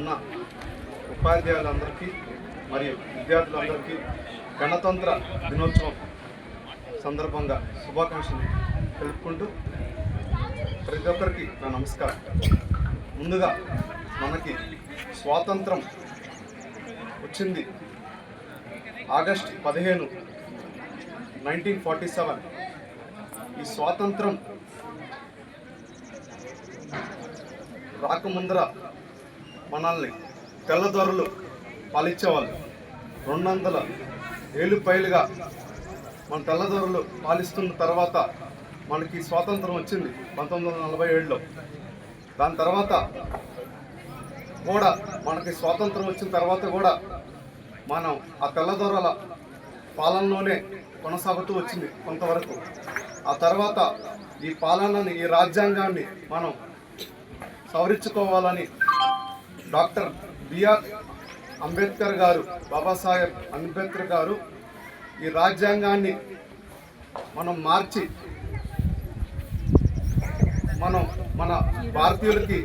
ఉన్న ఉపాధ్యాయులందరికీ మరియు విద్యార్థులందరికీ గణతంత్ర దినోత్సవం సందర్భంగా శుభాకాంక్షలు తెలుపుకుంటూ ప్రతి ఒక్కరికి నా నమస్కారం. ముందుగా మనకి స్వాతంత్రం వచ్చింది ఆగస్ట్ పదిహేను నైన్టీన్ ఫార్టీ సెవెన్ ఈ స్వాతంత్రం రాకముందర మనల్ని తెల్లదొరలు పాలించేవాళ్ళు రెండు వందల ఏళ్ళు పైలుగా మన తెల్లదొరలు పాలిస్తున్న తర్వాత మనకి స్వాతంత్రం వచ్చింది పంతొమ్మిది వందల నలభై ఏడులో. దాని తర్వాత కూడా మనకి స్వాతంత్రం వచ్చిన తర్వాత కూడా మనం ఆ తెల్లదొరల పాలనలోనే కొనసాగుతూ వచ్చింది కొంతవరకు. ఆ తర్వాత ఈ పాలనని ఈ రాజ్యాంగాన్ని మనం సవరించుకోవాలని డాక్టర్ బిఆర్ అంబేద్కర్ గారు బాబాసాహెబ్ అంబేద్కర్ గారు ఈ రాజ్యాంగాన్ని మనం మార్చి మనం మన భారతీయులకి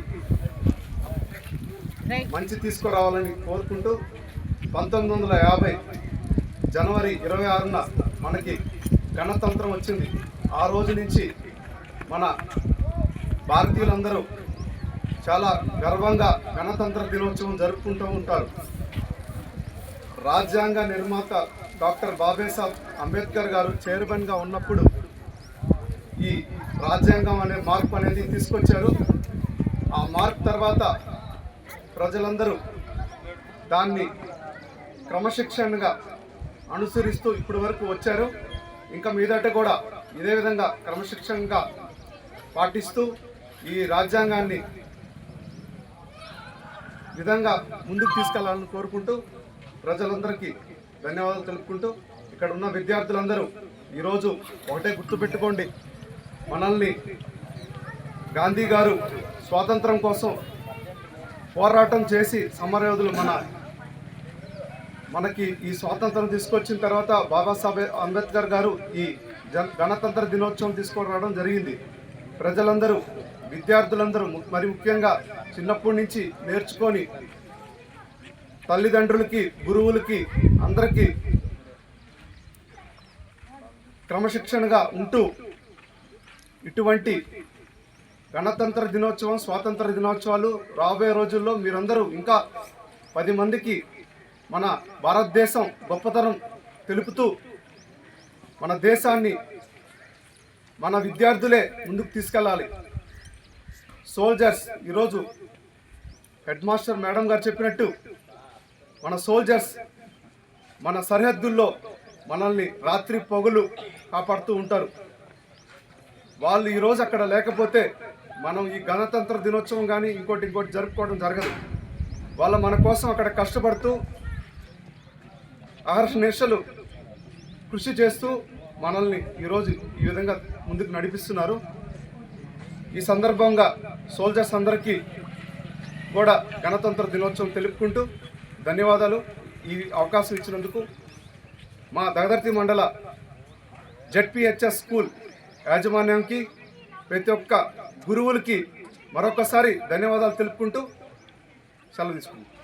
మంచి తీసుకురావాలని కోరుకుంటూ పంతొమ్మిది వందల యాభై జనవరి ఇరవై ఆరున మనకి గణతంత్రం వచ్చింది. ఆ రోజు నుంచి మన భారతీయులందరూ చాలా గర్వంగా గణతంత్ర దినోత్సవం జరుపుకుంటూ ఉంటారు. రాజ్యాంగ నిర్మాత డాక్టర్ బాబేసాబ్ అంబేద్కర్ గారు చైర్మన్గా ఉన్నప్పుడు ఈ రాజ్యాంగం అనే మార్పు అనేది తీసుకొచ్చారు. ఆ మార్పు తర్వాత ప్రజలందరూ దాన్ని క్రమశిక్షణగా అనుసరిస్తూ ఇప్పటి వరకు వచ్చారు. ఇంకా మీదట కూడా ఇదే విధంగా క్రమశిక్షణగా పాటిస్తూ ఈ రాజ్యాంగాన్ని విధంగా ముందుకు తీసుకెళ్ళాలని కోరుకుంటూ ప్రజలందరికీ ధన్యవాదాలు తెలుపుకుంటూ ఇక్కడ ఉన్న విద్యార్థులందరూ ఈరోజు ఒకటే గుర్తుపెట్టుకోండి. మనల్ని గాంధీ గారు స్వాతంత్రం కోసం పోరాటం చేసి సమరయోధులు మన మనకి ఈ స్వాతంత్రం తీసుకొచ్చిన తర్వాత బాబాసాహెబ్ అంబేద్కర్ గారు ఈ జన్ గణతంత్ర దినోత్సవం తీసుకొని రావడం జరిగింది. ప్రజలందరూ విద్యార్థులందరూ మరి ముఖ్యంగా చిన్నప్పటి నుంచి నేర్చుకొని తల్లిదండ్రులకి గురువులకి అందరికీ క్రమశిక్షణగా ఉంటూ ఇటువంటి గణతంత్ర దినోత్సవం స్వాతంత్ర దినోత్సవాలు రాబోయే రోజుల్లో మీరందరూ ఇంకా పది మందికి మన భారతదేశం గొప్పతనం తెలుపుతూ మన దేశాన్ని మన విద్యార్థులే ముందుకు తీసుకెళ్ళాలి. సోల్జర్స్ ఈరోజు హెడ్ మాస్టర్ మేడం గారు చెప్పినట్టు మన సోల్జర్స్ మన సరిహద్దుల్లో మనల్ని రాత్రి పొగలు కాపాడుతూ ఉంటారు. వాళ్ళు ఈరోజు అక్కడ లేకపోతే మనం ఈ గణతంత్ర దినోత్సవం కానీ ఇంకోటి ఇంకోటి జరుపుకోవడం జరగదు. వాళ్ళు మన కోసం అక్కడ కష్టపడుతూ అహర్నిశలు కృషి చేస్తూ మనల్ని ఈరోజు ఈ విధంగా ముందుకు నడిపిస్తున్నారు. ఈ సందర్భంగా సోల్జర్స్ అందరికీ కూడా గణతంత్ర దినోత్సవం తెలుపుకుంటూ ధన్యవాదాలు. ఈ అవకాశం ఇచ్చినందుకు మా దగదర్తి మండల జెడ్పిహెచ్ఎస్ స్కూల్ యాజమాన్యానికి ప్రతి ఒక్క గురువులకి మరొకసారి ధన్యవాదాలు తెలుపుకుంటూ సెలవు తీసుకుంటాం